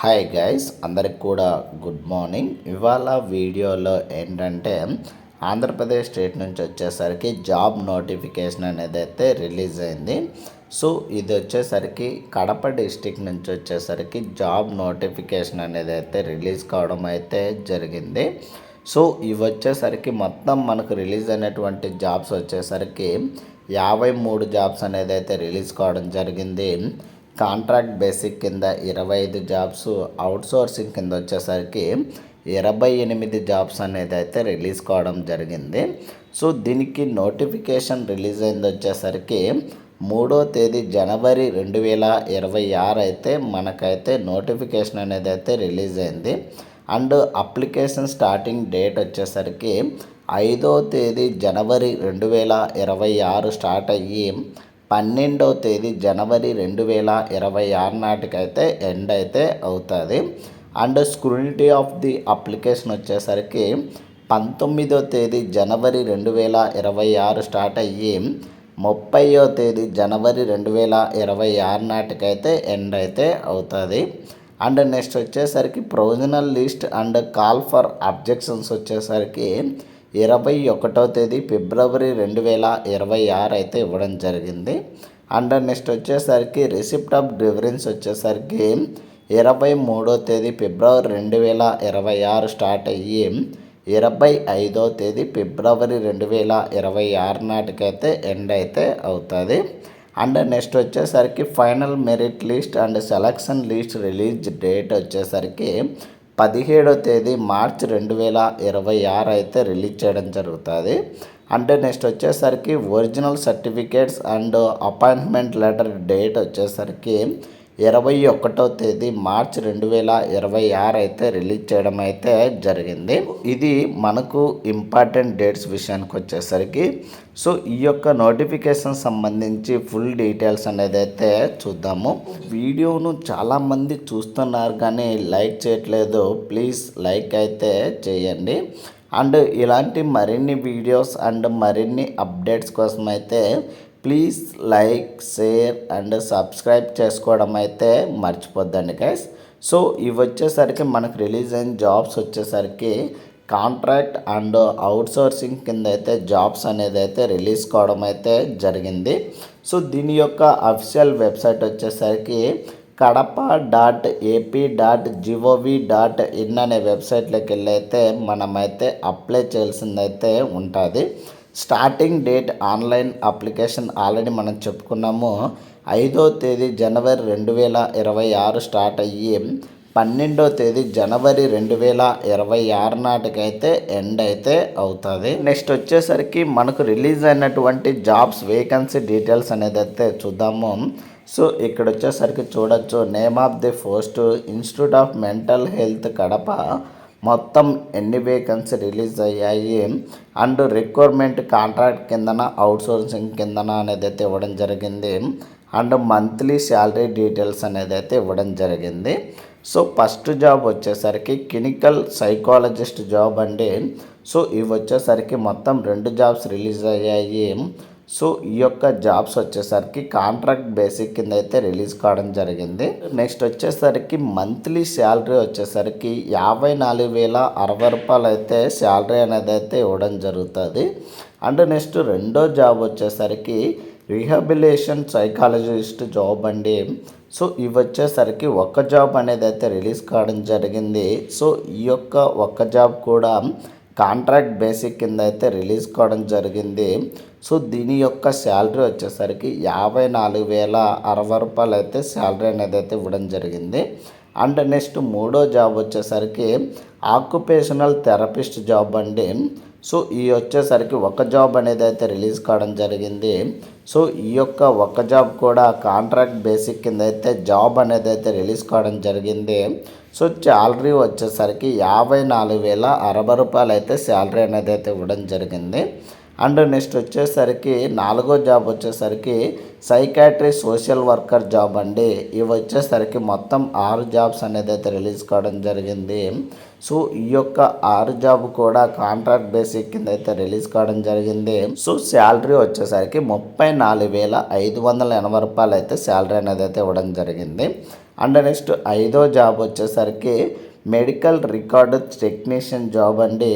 Hi guys అందరికి కూడా good morning ఇవాళ వీడియోలో ఏంటంటే ఆంధ్రప్రదేశ్ స్టేట్ నుంచి వచ్చేసరికి జాబ్ నోటిఫికేషన్ అనేది అయితే రిలీజ్ అయింది. సో ఇది వచ్చేసరికి కడప డిస్టిక్ నుంచి వచ్చేసరికి జాబ్ నోటిఫికేషన్ అనేది అయితే రిలీజ్ కావడం అయితే జరిగింది. సో ఇవి వచ్చేసరికి మొత్తం మనకు రిలీజ్ అయినటువంటి జాబ్స్ వచ్చేసరికి యాభై మూడు జాబ్స్ అనేది అయితే రిలీజ్ కావడం జరిగింది. కాంట్రాక్ట్ బేసిక్ కింద ఇరవై ఐదు జాబ్స్ అవుట్సోర్సింగ్ కింద వచ్చేసరికి ఇరవై ఎనిమిది జాబ్స్ అనేది అయితే రిలీజ్ కావడం జరిగింది. సో దీనికి నోటిఫికేషన్ రిలీజ్ అయింది వచ్చేసరికి మూడో తేదీ జనవరి రెండు వేల ఇరవై ఆరు అయితే మనకైతే నోటిఫికేషన్ అనేది అయితే రిలీజ్ అయింది. అండ్ అప్లికేషన్ స్టార్టింగ్ డేట్ వచ్చేసరికి ఐదో తేదీ జనవరి రెండు వేల ఇరవై ఆరు స్టార్ట్ అయ్యి పన్నెండవ తేదీ జనవరి రెండు వేల ఇరవై ఆరు నాటికైతే ఎండ్ అయితే అవుతుంది. And scrutiny of the application వచ్చేసరికి పంతొమ్మిదో తేదీ జనవరి రెండు వేల ఇరవై ఆరు స్టార్ట్ అయ్యి ముప్పయో తేదీ జనవరి రెండు వేల ఇరవై ఆరు నాటికైతే ఎండ్ అయితే అవుతుంది. అండ్ నెక్స్ట్ వచ్చేసరికి provisional list and call for objections వచ్చేసరికి ఇరవై ఒకటో తేదీ ఫిబ్రవరి రెండు వేల ఇరవై ఆరు అయితే ఇవ్వడం జరిగింది. అండ్ నెక్స్ట్ వచ్చేసరికి రిసిప్ట్ ఆఫ్ డిఫరెన్స్ వచ్చేసరికి ఇరవై మూడో తేదీ ఫిబ్రవరి రెండు వేల ఇరవై ఆరు స్టార్ట్ అయ్యి ఇరవై ఐదో తేదీ ఫిబ్రవరి రెండు వేల ఇరవై ఆరు నాటికైతే ఎండ్ అయితే అవుతుంది. అండ్ నెక్స్ట్ వచ్చేసరికి final merit list and selection list release date వచ్చేసరికి పదిహేడో తేదీ మార్చ్ రెండు వేల ఇరవై ఆరు అయితే రిలీజ్ చేయడం జరుగుతుంది. అంటే నెక్స్ట్ వచ్చేసరికి original certificates and appointment letter date వచ్చేసరికి ఇరవై ఒకటో తేదీ మార్చ్ రెండు వేల ఇరవై ఆరు అయితే రిలీజ్ చేయడం అయితే జరిగింది. ఇది మనకు ఇంపార్టెంట్ డేట్స్ విషయానికి వచ్చేసరికి. సో ఈ యొక్క నోటిఫికేషన్ సంబంధించి ఫుల్ డీటెయిల్స్ అనేది అయితే చూద్దాము. వీడియోను చాలామంది చూస్తున్నారు కానీ లైక్ చేయట్లేదు. ప్లీజ్ లైక్ అయితే చేయండి. అండ్ ఇలాంటి మరిన్ని వీడియోస్ అండ్ మరిన్ని అప్డేట్స్ కోసం అయితే please like share and subscribe చేసుకోవడం అయితే మర్చిపోద్దండి గైస్ సో ఇవి వచ్చేసరికి మనకు రిలీజ్ అయిన జాబ్స్ వచ్చేసరికి కాంట్రాక్ట్ అండ్ అవుట్సోర్సింగ్ కింద అయితే జాబ్స్ అనేది అయితే రిలీజ్ కావడం అయితే జరిగింది. సో దీని యొక్క అఫిషియల్ వెబ్సైట్ వచ్చేసరికి Kadapa dot A P dot G O V వెబ్సైట్లోకి వెళ్ళి అయితే మనమైతే అప్లై చేయాల్సిందైతే ఉంటుంది starting date online application already మనం చెప్పుకున్నాము. ఐదో తేదీ జనవరి రెండు వేల ఇరవై ఆరు స్టార్ట్ అయ్యి పన్నెండో తేదీ జనవరి రెండు వేల ఇరవై ఆరు నాటికైతే ఎండ్ అయితే అవుతుంది. నెక్స్ట్ వచ్చేసరికి మనకు రిలీజ్ అయినటువంటి జాబ్స్ వేకెన్సీ డీటెయిల్స్ అనేది అయితే చూద్దాము. సో ఇక్కడ వచ్చేసరికి చూడొచ్చు name of the post institute of mental health Kadapa మొత్తం ఎన్ని వేకెన్సీ రిలీజ్ అయ్యాయి? అండ్ రిక్వైర్మెంట్ కాంట్రాక్ట్ కిందన అవుట్సోర్సింగ్ కిందన అనేది అయితే ఇవ్వడం జరిగింది. అండ్ మంత్లీ శాలరీ డీటెయిల్స్ అనేది అయితే ఇవ్వడం జరిగింది. సో ఫస్ట్ జాబ్ వచ్చేసరికి క్లినికల్ సైకాలజిస్ట్ జాబ్ అండి. సో ఇవి వచ్చేసరికి మొత్తం రెండు జాబ్స్ రిలీజ్ అయ్యాయి. సో ఈ యొక్క జాబ్స్ వచ్చేసరికి కాంట్రాక్ట్ బేసిక్ కింద అయితే రిలీజ్ కావడం జరిగింది. నెక్స్ట్ వచ్చేసరికి మంత్లీ శాలరీ వచ్చేసరికి యాభై నాలుగు వేల అరవై రూపాయలు అయితే శాలరీ అనేది అయితే ఇవ్వడం జరుగుతుంది. అండ్ నెక్స్ట్ రెండో జాబ్ వచ్చేసరికి రీహాబిలేషన్ సైకాలజిస్ట్ జాబ్ అండి. సో ఇవి వచ్చేసరికి ఒక్క జాబ్ అనేది అయితే రిలీజ్ కావడం జరిగింది. సో ఈ యొక్క ఒక్క జాబ్ కూడా కాంట్రాక్ట్ బేసిక్ కింద అయితే రిలీజ్ కావడం జరిగింది. సో దీని యొక్క శాలరీ వచ్చేసరికి యాభై నాలుగు వేల అరవై రూపాయలు అయితే శాలరీ అనేది అయితే ఇవ్వడం జరిగింది. అండ్ నెక్స్ట్ మూడో జాబ్ వచ్చేసరికి ఆక్యుపేషనల్ థెరపిస్ట్ జాబ్ అండి. సో ఈ వచ్చేసరికి ఒక జాబ్ అనేది అయితే రిలీజ్ కావడం జరిగింది. సో ఈ యొక్క ఒక జాబ్ కూడా కాంట్రాక్ట్ బేసిక్ కింద అయితే జాబ్ అనేది అయితే రిలీజ్ కావడం జరిగింది. సో శాలరీ వచ్చేసరికి యాభై నాలుగు వేల అరవై రూపాయలు అయితే శాలరీ అనేది అయితే ఇవ్వడం జరిగింది. అండ్ నెక్స్ట్ వచ్చేసరికి నాలుగో జాబ్ వచ్చేసరికి సైకాట్రీ సోషల్ వర్కర్ జాబ్ అండి. ఇవి వచ్చేసరికి మొత్తం ఆరు జాబ్స్ అనేది అయితే రిలీజ్ కావడం జరిగింది. సో ఈ యొక్క ఆరు జాబ్ కూడా కాంట్రాక్ట్ బేసిక్ కింద అయితే రిలీజ్ కావడం జరిగింది. సో శాలరీ వచ్చేసరికి ముప్పై నాలుగు వేల ఐదు వందల ఎనభై రూపాయలు అయితే శాలరీ అనేది అయితే ఇవ్వడం జరిగింది. అండ్ నెక్స్ట్ ఐదో జాబ్ వచ్చేసరికి మెడికల్ రికార్డు టెక్నీషియన్ జాబ్ అండి.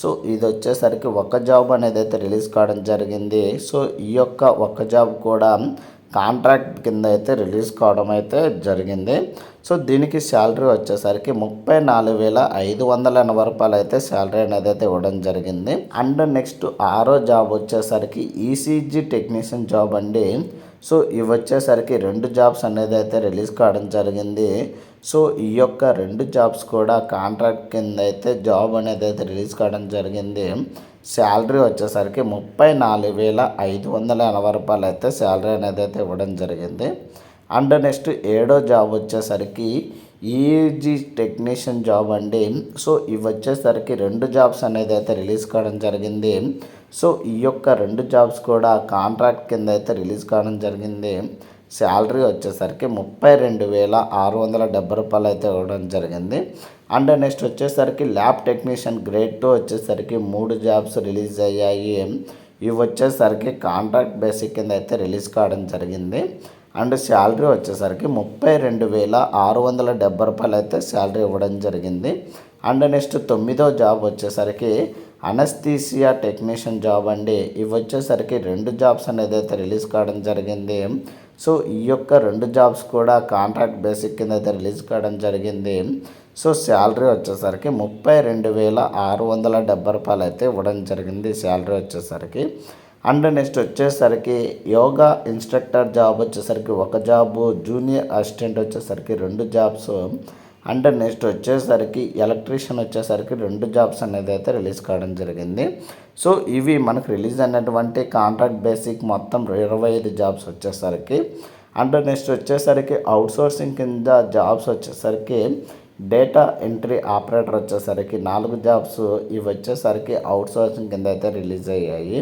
సో ఇది వచ్చేసరికి ఒక జాబ్ అనేది అయితే రిలీజ్ కావడం జరిగింది. సో ఈ యొక్క ఒక జాబ్ కూడా కాంట్రాక్ట్ కింద అయితే రిలీజ్ కావడం అయితే జరిగింది. సో దీనికి శాలరీ వచ్చేసరికి ముప్పై నాలుగు వేల ఐదు వందల ఎనభై రూపాయలు అయితే శాలరీ అనేది అయితే ఇవ్వడం జరిగింది. అండ్ నెక్స్ట్ ఆరో జాబ్ వచ్చేసరికి ఈసీజీ టెక్నీషియన్ జాబ్ అండి. సో ఇవి వచ్చేసరికి రెండు జాబ్స్ అనేది అయితే రిలీజ్ కావడం జరిగింది. సో ఈ యొక్క రెండు జాబ్స్ కూడా కాంట్రాక్ట్ కింద అయితే జాబ్ అనేది అయితే రిలీజ్ కావడం జరిగింది. శాలరీ వచ్చేసరికి ముప్పై నాలుగు వేల ఐదు వందల ఎనభై రూపాయలు అయితే శాలరీ అనేది అయితే ఇవ్వడం జరిగింది. అండ్ నెక్స్ట్ ఏడో జాబ్ వచ్చేసరికి ఈజీ టెక్నీషియన్ జాబ్ అండి. సో ఇవి వచ్చేసరికి రెండు జాబ్స్ అనేది అయితే రిలీజ్ కావడం జరిగింది. సో ఈ యొక్క రెండు జాబ్స్ కూడా కాంట్రాక్ట్ కింద అయితే రిలీజ్ కావడం జరిగింది. శాలరీ వచ్చేసరికి ముప్పై రెండు వేల ఆరు వందల డెబ్బై రూపాయలు అయితే ఇవ్వడం జరిగింది. అండ్ నెక్స్ట్ వచ్చేసరికి ల్యాబ్ టెక్నీషియన్ గ్రేడ్ టూ వచ్చేసరికి మూడు జాబ్స్ రిలీజ్ అయ్యాయి. ఇవి వచ్చేసరికి కాంట్రాక్ట్ బేసిక్ కింద అయితే రిలీజ్ కావడం జరిగింది. అండ్ శాలరీ వచ్చేసరికి ముప్పై రెండు వేల ఆరు వందల డెబ్బై రూపాయలు అయితే శాలరీ ఇవ్వడం జరిగింది. అండ్ నెక్స్ట్ తొమ్మిదో జాబ్ వచ్చేసరికి అనస్థీసియా టెక్నీషియన్ జాబ్ అండి. ఇవి వచ్చేసరికి రెండు జాబ్స్ అనేది అయితే రిలీజ్ కావడం జరిగింది. సో ఈ యొక్క రెండు జాబ్స్ కూడా కాంట్రాక్ట్ బేసిక్ కింద అయితే రిలీజ్ కావడం జరిగింది. సో శాలరీ వచ్చేసరికి ముప్పై రెండు వేల ఆరు వందల డెబ్బై రూపాయలు అయితే ఇవ్వడం జరిగింది. శాలరీ వచ్చేసరికి అండ్ నెక్స్ట్ వచ్చేసరికి యోగా ఇన్స్ట్రక్టర్ జాబ్ వచ్చేసరికి ఒక జాబు జూనియర్ అసిస్టెంట్ వచ్చేసరికి రెండు జాబ్స్. అండ్ నెక్స్ట్ వచ్చేసరికి ఎలక్ట్రీషియన్ వచ్చేసరికి రెండు జాబ్స్ అనేది అయితే రిలీజ్ కావడం జరిగింది. సో ఇవి మనకు రిలీజ్ అయినటువంటి కాంట్రాక్ట్ బేసిక్ మొత్తం ఇరవై ఐదు జాబ్స్ వచ్చేసరికి. అండ్ నెక్స్ట్ వచ్చేసరికి అవుట్సోర్సింగ్ కింద జాబ్స్ వచ్చేసరికి డేటా ఎంట్రీ ఆపరేటర్ వచ్చేసరికి నాలుగు జాబ్స్. ఇవి వచ్చేసరికి అవుట్సోర్సింగ్ కింద అయితే రిలీజ్ అయ్యాయి.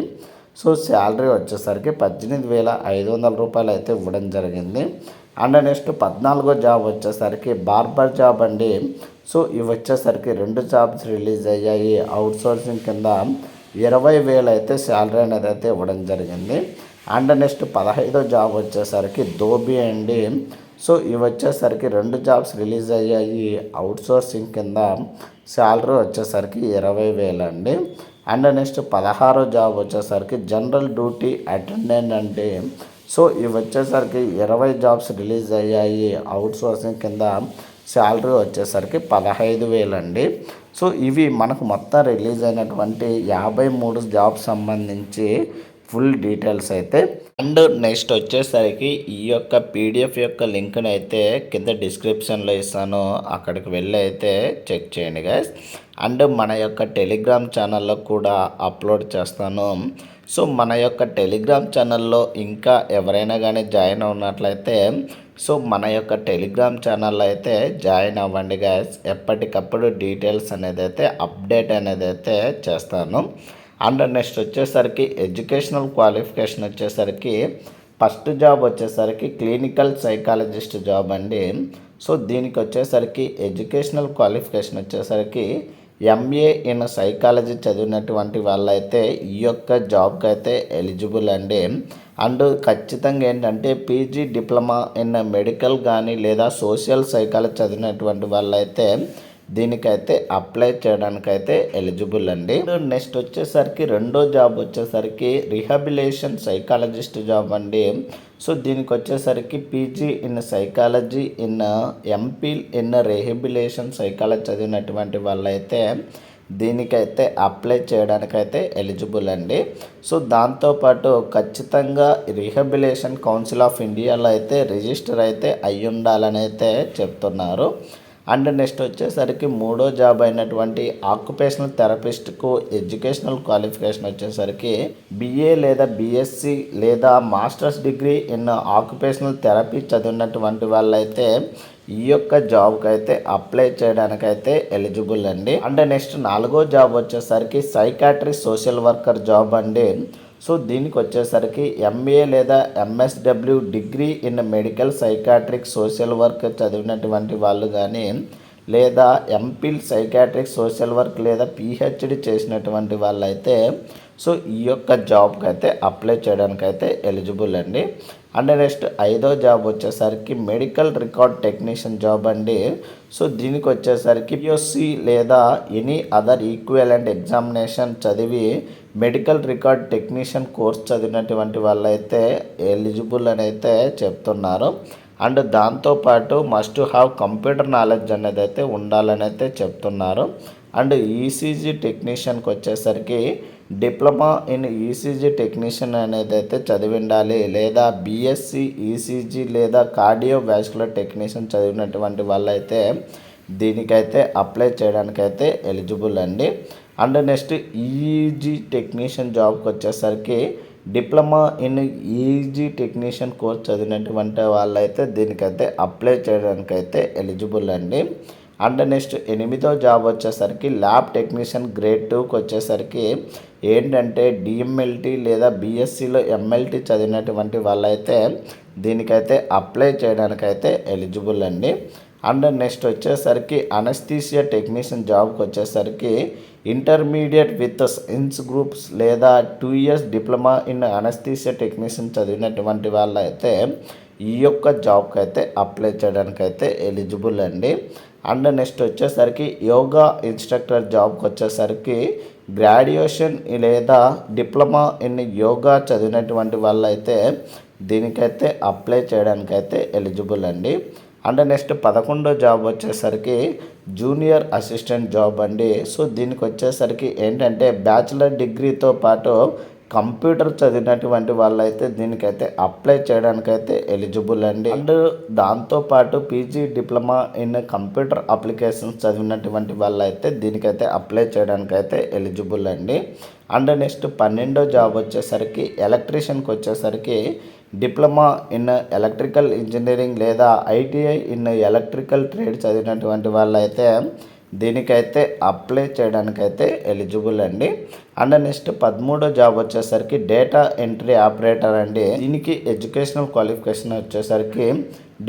సో శాలరీ వచ్చేసరికి పద్దెనిమిది వేల ఐదు వందల రూపాయలు అయితే ఇవ్వడం జరిగింది. అండ్ నెక్స్ట్ పద్నాలుగో జాబ్ వచ్చేసరికి బార్బర్ జాబ్ అండి. సో ఇవి వచ్చేసరికి రెండు జాబ్స్ రిలీజ్ అయ్యాయి. అవుట్ సోర్సింగ్ కింద ఇరవై వేలు అయితే శాలరీ అనేది అయితే ఇవ్వడం జరిగింది. అండ్ నెక్స్ట్ పదహైదో జాబ్ వచ్చేసరికి దోబి అండి. సో ఇవి వచ్చేసరికి రెండు జాబ్స్ రిలీజ్ అయ్యాయి. అవుట్ సోర్సింగ్ కింద శాలరీ వచ్చేసరికి ఇరవై వేలు అండి. అండ్ నెక్స్ట్ పదహారో జాబ్ వచ్చేసరికి జనరల్ డ్యూటీ అటెండెంట్ అంటే సో ఇవి వచ్చేసరికి ఇరవై జాబ్స్ రిలీజ్ అయ్యాయి అవుట్ సోర్సింగ్ కింద శాలరీ వచ్చేసరికి పదహైదు వేలండి. సో ఇవి మనకు మొత్తం రిలీజ్ అయినటువంటి యాభై మూడు జాబ్స్ సంబంధించి ఫుల్ డీటెయిల్స్ అయితే. అండ్ నెక్స్ట్ వచ్చేసరికి ఈ యొక్క పీడిఎఫ్ యొక్క లింక్ని అయితే కింద డిస్క్రిప్షన్లో ఇస్తాను. అక్కడికి వెళ్ళి అయితే చెక్ చేయండి గైస్ అండ్ మన యొక్క టెలిగ్రామ్ ఛానల్లో కూడా అప్లోడ్ చేస్తాను. సో మన యొక్క టెలిగ్రామ్ ఛానల్లో ఇంకా ఎవరైనా కానీ జాయిన్ అవునట్లయితే సో మన యొక్క టెలిగ్రామ్ ఛానల్లో అయితే జాయిన్ అవ్వండి గాయస్ ఎప్పటికప్పుడు డీటెయిల్స్ అనేది అయితే అప్డేట్ అనేది అయితే చేస్తాను. అండ్ నెక్స్ట్ వచ్చేసరికి ఎడ్యుకేషనల్ క్వాలిఫికేషన్ వచ్చేసరికి ఫస్ట్ జాబ్ వచ్చేసరికి క్లినికల్ సైకాలజిస్ట్ జాబ్ అండి. సో దీనికి వచ్చేసరికి ఎడ్యుకేషనల్ క్వాలిఫికేషన్ వచ్చేసరికి ఎంఏ ఇన్ సైకాలజీ చదివినటువంటి వాళ్ళైతే ఈ యొక్క జాబ్కి అయితే ఎలిజిబుల్ అండి. అండ్ ఖచ్చితంగా ఏంటంటే పీజీ డిప్లొమా ఇన్ మెడికల్ కానీ లేదా సోషల్ సైకాలజీ చదివినటువంటి వాళ్ళైతే దీనికైతే అప్లై చేయడానికైతే ఎలిజిబుల్ అండి. నెక్స్ట్ వచ్చేసరికి రెండో జాబ్ వచ్చేసరికి రిహాబిలేషన్ సైకాలజిస్ట్ జాబ్ అండి. సో దీనికి వచ్చేసరికి PG in psychology in MPhil in rehabilitation psychology చదివినటువంటి వాళ్ళైతే దీనికైతే అప్లై చేయడానికైతే ఎలిజిబుల్ అండి. సో దాంతోపాటు ఖచ్చితంగా రిహబిలేషన్ కౌన్సిల్ ఆఫ్ ఇండియాలో అయితే రిజిస్టర్ అయితే అయ్యి ఉండాలని అయితే చెప్తున్నారు. అండ్ నెక్స్ట్ వచ్చేసరికి మూడో జాబ్ అయినటువంటి ఆక్యుపేషనల్ థెరపిస్ట్కు ఎడ్యుకేషనల్ క్వాలిఫికేషన్ వచ్చేసరికి బిఏ లేదా బిఎస్సి లేదా masters degree in occupational therapy చదివినటువంటి వాళ్ళైతే ఈ యొక్క జాబ్కి అయితే అప్లై చేయడానికైతే ఎలిజిబుల్ అండి. అండ్ నెక్స్ట్ నాలుగో జాబ్ వచ్చేసరికి సైకాట్రీ సోషల్ వర్కర్ జాబ్ అండి. సో దీనికి వచ్చేసరికి ఎంఏ లేదా MSW degree in medical psychiatric social work చదివినటువంటి వాళ్ళు కానీ లేదా ఎంపిల్ సైకాట్రిక్ సోషల్ వర్క్ లేదా పిహెచ్డి చేసినటువంటి వాళ్ళైతే సో ఈ యొక్క జాబ్కి అయితే అప్లై చేయడానికి అయితే ఎలిజిబుల్ అండి. అండ్ నెక్స్ట్ ఐదో జాబ్ వచ్చేసరికి మెడికల్ రికార్డ్ టెక్నీషియన్ జాబ్ అండి. సో దీనికి వచ్చేసరికి పిఎస్సి లేదా ఎనీ అదర్ ఈక్వలెంట్ ఎగ్జామినేషన్ చదివి మెడికల్ రికార్డ్ టెక్నీషియన్ కోర్స్ చదివినటువంటి వాళ్ళైతే ఎలిజిబుల్ అని అయితే చెప్తున్నారు. అండ్ దాంతోపాటు మస్ట్ హ్యావ్ కంప్యూటర్ నాలెడ్జ్ అనేది అయితే ఉండాలని అయితే చెప్తున్నారు. అండ్ ఈసీజీ టెక్నీషియన్కి వచ్చేసరికి డిప్లొమా ఇన్ ఈసీజీ టెక్నీషియన్ అనేది అయితే చదివి ఉండాలి లేదా బీఎస్సీ ఈసీజీ లేదా కార్డియో వ్యాస్కులర్ టెక్నీషియన్ చదివినటువంటి వాళ్ళైతే దీనికైతే అప్లై చేయడానికైతే ఎలిజిబుల్ అండి. అండ్ నెక్స్ట్ ఈజీ టెక్నీషియన్ జాబ్కి వచ్చేసరికి diploma in EEG technician course చదివినటువంటి వాళ్ళైతే దీనికైతే అప్లై చేయడానికైతే ఎలిజిబుల్ అండి. అండ్ నెక్స్ట్ ఎనిమిదో జాబ్ వచ్చేసరికి ల్యాబ్ టెక్నీషియన్ గ్రేడ్ టూకి వచ్చేసరికి ఏంటంటే డిఎంఎల్టీ లేదా బీఎస్సీలో ఎంఎల్టీ చదివినటువంటి వాళ్ళైతే దీనికైతే అప్లై చేయడానికైతే ఎలిజిబుల్ అండి. అండ్ నెక్స్ట్ వచ్చేసరికి అనస్థీసియా టెక్నీషియన్ జాబ్కి వచ్చేసరికి ఇంటర్మీడియట్ విత్ సైన్స్ గ్రూప్స్ లేదా two years diploma in anaesthesia technician చదివినటువంటి వాళ్ళైతే ఈ యొక్క జాబ్కి అయితే అప్లై చేయడానికి అయితే ఎలిజిబుల్ అండి. అండ్ నెక్స్ట్ వచ్చేసరికి యోగా ఇన్స్ట్రక్టర్ జాబ్కి వచ్చేసరికి గ్రాడ్యుయేషన్ లేదా డిప్లొమా ఇన్ యోగా చదివినటువంటి వాళ్ళైతే దీనికైతే అప్లై చేయడానికైతే ఎలిజిబుల్ అండి. అండ్ నెక్స్ట్ పదకొండో జాబ్ వచ్చేసరికి జూనియర్ అసిస్టెంట్ జాబ్ అండి. సో దీనికి వచ్చేసరికి ఏంటంటే బ్యాచిలర్ డిగ్రీతో పాటు కంప్యూటర్ చదివినటువంటి వాళ్ళైతే దీనికైతే అప్లై చేయడానికైతే ఎలిజిబుల్ అండి. అండ్ దాంతోపాటు PG diploma in computer applications చదివినటువంటి వాళ్ళైతే దీనికైతే అప్లై చేయడానికైతే ఎలిజిబుల్ అండి. అండ్ నెక్స్ట్ పన్నెండో జాబ్ వచ్చేసరికి ఎలక్ట్రీషియన్కి వచ్చేసరికి డిప్లొమా ఇన్ ఎలక్ట్రికల్ ఇంజనీరింగ్ లేదా ఐటీఐ ఇన్ ఎలక్ట్రికల్ ట్రేడ్ చదివినటువంటి వాళ్ళైతే దీనికైతే అప్లై చేయడానికైతే ఎలిజిబుల్ అండి. అండ్ నెక్స్ట్ పదమూడో జాబ్ వచ్చేసరికి డేటా ఎంట్రీ ఆపరేటర్ అండి. దీనికి ఎడ్యుకేషనల్ క్వాలిఫికేషన్ వచ్చేసరికి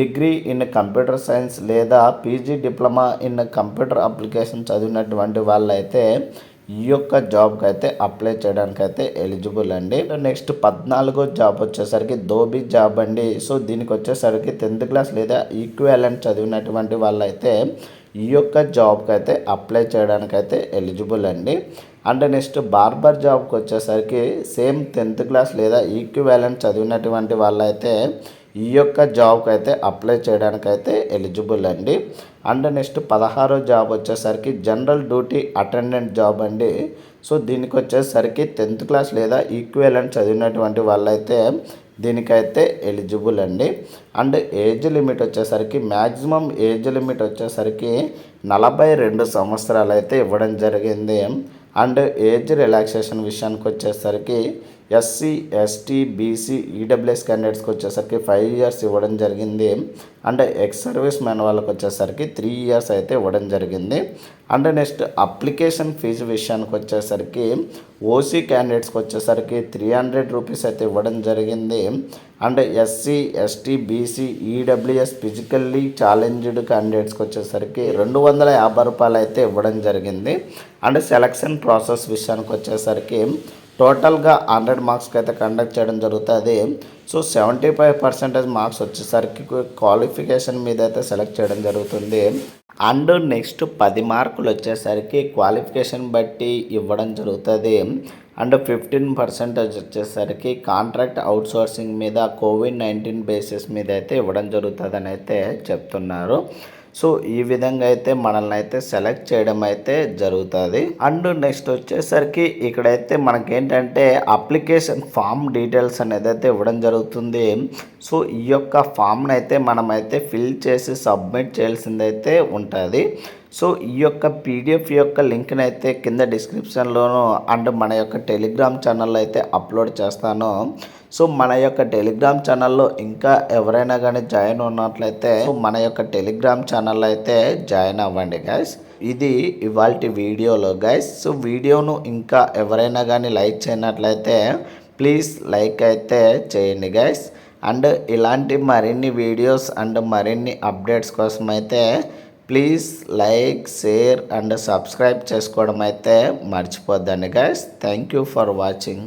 డిగ్రీ ఇన్ కంప్యూటర్ సైన్స్ లేదా PG diploma in computer application చదివినటువంటి వాళ్ళైతే ఈ యొక్క జాబ్కి అయితే అప్లై చేయడానికి అయితే ఎలిజిబుల్ అండి నెక్స్ట్ పద్నాలుగో జాబ్ వచ్చేసరికి దోబీ జాబ్ అండి. సో దీనికి వచ్చేసరికి టెన్త్ క్లాస్ లేదా ఈక్వాలెంట్ చదివినటువంటి వాళ్ళైతే ఈ యొక్క జాబ్కి అయితే అప్లై చేయడానికి అయితే ఎలిజిబుల్ అండి. అండ్ నెక్స్ట్ బార్బర్ జాబ్కి వచ్చేసరికి సేమ్ టెన్త్ క్లాస్ లేదా ఈక్వాలెంట్ చదివినటువంటి వాళ్ళైతే ఈ యొక్క జాబ్కి అయితే అప్లై చేయడానికి అయితే ఎలిజిబుల్ అండి. అండ్ నెక్స్ట్ పదహారో జాబ్ వచ్చేసరికి జనరల్ డ్యూటీ అటెండెంట్ జాబ్ అండి. సో దీనికి వచ్చేసరికి టెన్త్ క్లాస్ లేదా ఈక్వలెంట్ చదివినటువంటి వాళ్ళైతే దీనికైతే ఎలిజిబుల్ అండి. అండ్ ఏజ్ లిమిట్ వచ్చేసరికి మ్యాక్సిమం ఏజ్ లిమిట్ వచ్చేసరికి నలభై రెండు సంవత్సరాలు అయితే ఇవ్వడం జరిగింది. అండ్ ఏజ్ రిలాక్సేషన్ విషయానికి వచ్చేసరికి ఎస్సీ ఎస్టీ బీసీ ఈడబ్ల్యూఎస్ క్యాండిడేట్స్కి వచ్చేసరికి ఫైవ్ ఇయర్స్ ఇవ్వడం జరిగింది. అండ్ ఎక్స్ సర్వీస్ మ్యాన్ వాళ్ళకి వచ్చేసరికి త్రీ ఇయర్స్ అయితే ఇవ్వడం జరిగింది. అండ్ నెక్స్ట్ అప్లికేషన్ ఫీజు విషయానికి వచ్చేసరికి ఓసీ క్యాండిడేట్స్కి వచ్చేసరికి త్రీ హండ్రెడ్ రూపీస్ అయితే ఇవ్వడం జరిగింది. And SC ST BC EWS physically challenged క్యాండిడేట్స్కి వచ్చేసరికి రెండు వందల యాభై రూపాయలు అయితే ఇవ్వడం జరిగింది. అండ్ సెలక్షన్ ప్రాసెస్ విషయానికి వచ్చేసరికి టోటల్గా హండ్రెడ్ మార్క్స్కి అయితే కండక్ట్ చేయడం జరుగుతుంది. So seventy five percentage marks వచ్చేసరికి క్వాలిఫికేషన్ మీద అయితే సెలెక్ట్ చేయడం జరుగుతుంది. అండ్ నెక్స్ట్ పది మార్కులు వచ్చేసరికి క్వాలిఫికేషన్ బట్టి ఇవ్వడం జరుగుతుంది. అండ్ ఫిఫ్టీన్ పర్సెంటేజ్ వచ్చేసరికి కాంట్రాక్ట్ అవుట్సోర్సింగ్ మీద కోవిడ్ నైన్టీన్ బేసిస్ మీద అయితే ఇవ్వడం జరుగుతుందని అయితే చెప్తున్నారు. సో ఈ విధంగా అయితే మనల్ని అయితే సెలెక్ట్ చేయడం అయితే జరుగుతుంది. అండ్ నెక్స్ట్ వచ్చేసరికి ఇక్కడైతే మనకేంటంటే అప్లికేషన్ ఫామ్ డీటెయిల్స్ అనేది అయితే ఇవ్వడం జరుగుతుంది. సో ఈ యొక్క ఫామ్ని అయితే మనమైతే ఫిల్ చేసి సబ్మిట్ చేయాల్సిందైతే ఉంటుంది. సో ఈ యొక్క పీడిఎఫ్ యొక్క లింక్ని అయితే కింద డిస్క్రిప్షన్లోను అండ్ మన యొక్క టెలిగ్రామ్ ఛానల్లో అయితే అప్లోడ్ చేస్తాను. సో మన యొక్క టెలిగ్రామ్ ఛానల్లో ఇంకా ఎవరైనా కానీ జాయిన్ ఉన్నట్లయితే మన యొక్క టెలిగ్రామ్ ఛానల్లో అయితే జాయిన్ అవ్వండి గైస్. ఇది ఇవాళ వీడియోలో గైస్. సో వీడియోను ఇంకా ఎవరైనా కానీ లైక్ చేయనట్లయితే ప్లీజ్ లైక్ అయితే చేయండి గైస్. అండ్ ఇలాంటి మరిన్ని వీడియోస్ అండ్ మరిన్ని అప్డేట్స్ కోసం అయితే please like share and subscribe చేసుకోవడం అయితే మర్చిపోద్దండి guys thank you for watching